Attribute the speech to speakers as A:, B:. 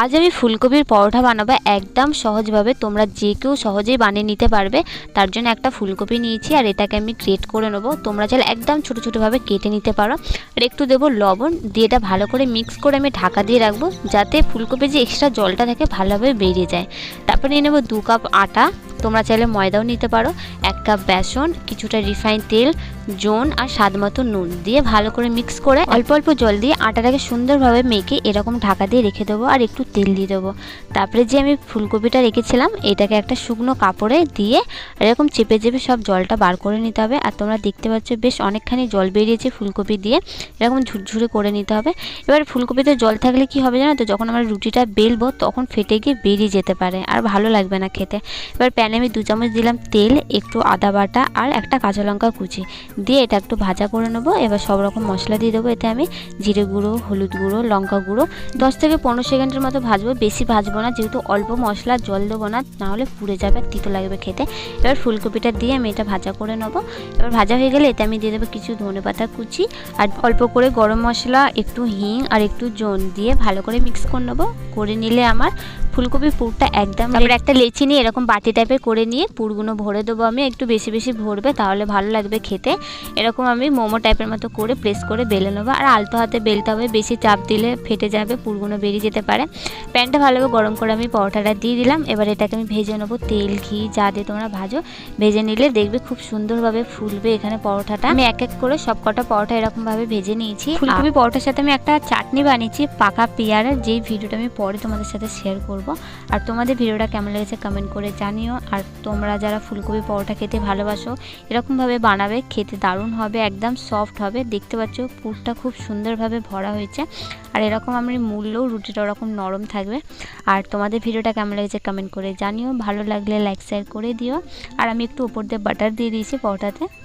A: আজ আমি ফুলকপির পরোটা বানাবো একদম সহজভাবে। তোমরা যে কেউ সহজেই বানিয়ে নিতে পারবে। তার জন্য একটা ফুলকপি নিয়েছি আর এটাকে আমি গ্রেট করে নেব। তোমরা চাইলে একদম ছোটো ছোটোভাবে কেটে নিতে পারো। আর একটু দেবো লবণ দিয়ে এটা ভালো করে মিক্স করে আমি ঢাকা দিয়ে রাখব যাতে ফুলকপির যে এক্সট্রা জলটা থাকে ভালোভাবে বেরিয়ে যায়। তারপর নিয়ে নেব দু কাপ আটা। তোমরা চাইলে ময়দাও নিতে পারো। এক কাপ বেসন, কিছুটা রিফাইন তেল জোন আর স্বাদ মতো নুন দিয়ে ভালো করে মিক্স করে অল্প অল্প জল দিয়ে আটাটাকে সুন্দরভাবে মেখে এরকম ঢাকা দিয়ে রেখে দেবো আর একটু তেল দিয়ে দেবো। তারপরে যে আমি ফুলকপিটা রেখেছিলাম, এটাকে একটা শুকনো কাপড়ে দিয়ে এরকম চেপে চেপে সব জলটা বার করে নিতে হবে। আর তোমরা দেখতে পাচ্ছ বেশ অনেকখানি জল বেরিয়েছে ফুলকপি দিয়ে, এরকম ঝুরঝুরে করে নিতে হবে। এবার ফুলকপিতে জল থাকলে কি হবে জানো তো, যখন আমরা রুটিটা বেলবো তখন ফেটে গিয়ে বেরিয়ে যেতে পারে আর ভালো লাগবে না খেতে। এবার প্যানে আমি দু চামচ দিলাম তেল, একটু আদা বাটা আর একটা কাঁচা লঙ্কা কুচি। দিয়ে এটা একটু ভাজা করে নেব। এবার সব রকম মশলা দিয়ে দেবো। এতে আমি জিরে গুঁড়ো, হলুদ গুঁড়ো, লঙ্কা গুঁড়ো, দশ থেকে পনেরো সেকেন্ডের মতো ভাজবো। বেশি ভাজবো না, যেহেতু অল্প মশলা, জল দেবো না নাহলে পুড়ে যাবে, তিতো লাগবে খেতে। এবার ফুলকপিটা দিয়ে আমি এটা ভাজা করে নেব। এবার ভাজা হয়ে গেলে এতে আমি দিয়ে দেবো কিছু ধনে পাতা কুচি, আর অল্প করে গরম মশলা, একটু হিং, আর একটু জোন দিয়ে ভালো করে মিক্স করে নেব। করে নিলে আমার ফুলকপির পুরটা একদম তারপরে একটা লেচি নিয়ে এরকম বাটি টাইপের করে নিয়ে পুরগুলো ভরে দেবো আমি। একটু বেশি বেশি ভরবে তাহলে ভালো লাগবে খেতে। এরকম আমি মোমো টাইপের মতো করে প্রেস করে বেলে নেব। আর আলতো হাতে বেলতে হবে বেশি চাপ দিলে ফেটে যাবে পুরগুলো বেরিয়ে যেতে পারে। প্যানটা ভালোভাবে গরম করে আমি পরোটাটা দিয়ে দিলাম। এবার এটাকে আমি ভেজে নেব তেল ঘি যা দিয়ে তোমরা ভাজো। ভেজে নিলে দেখবে খুব সুন্দরভাবে ফুলবে এখানে পরোটাটা। আমি এক এক করে সব কটা পরোটা এরকমভাবে ভেজে নিয়েছি। ফুলকপি পরোটার সাথে আমি একটা চাটনি বানিয়েছি পাকা পেয়ারার। যেই ভিডিওটা আমি পরে তোমাদের সাথে শেয়ার করব। আর তোমাদের ভিডিওটা কেমন লেগেছে কমেন্ট করে জানিও। আর তোমরা যারা ফুলকপি পরোটা খেতে ভালোবাসো, এরকমভাবে বানাবে, খেতে দারুণ হবে, একদম সফট হবে। দেখতে পাচ্ছ পুরটা খুব সুন্দরভাবে ভরা হয়েছে। আর এরকম আমি মূল্যও রুটিটা ওরকম নরম থাকবে। আর তোমাদের ভিডিওটা কেমন লেগেছে কমেন্ট করে জানিও। ভালো লাগলে লাইক শেয়ার করে দিও। আর আমি একটু উপর দিয়ে বাটার দিয়ে দিয়েছি পরোটাতে।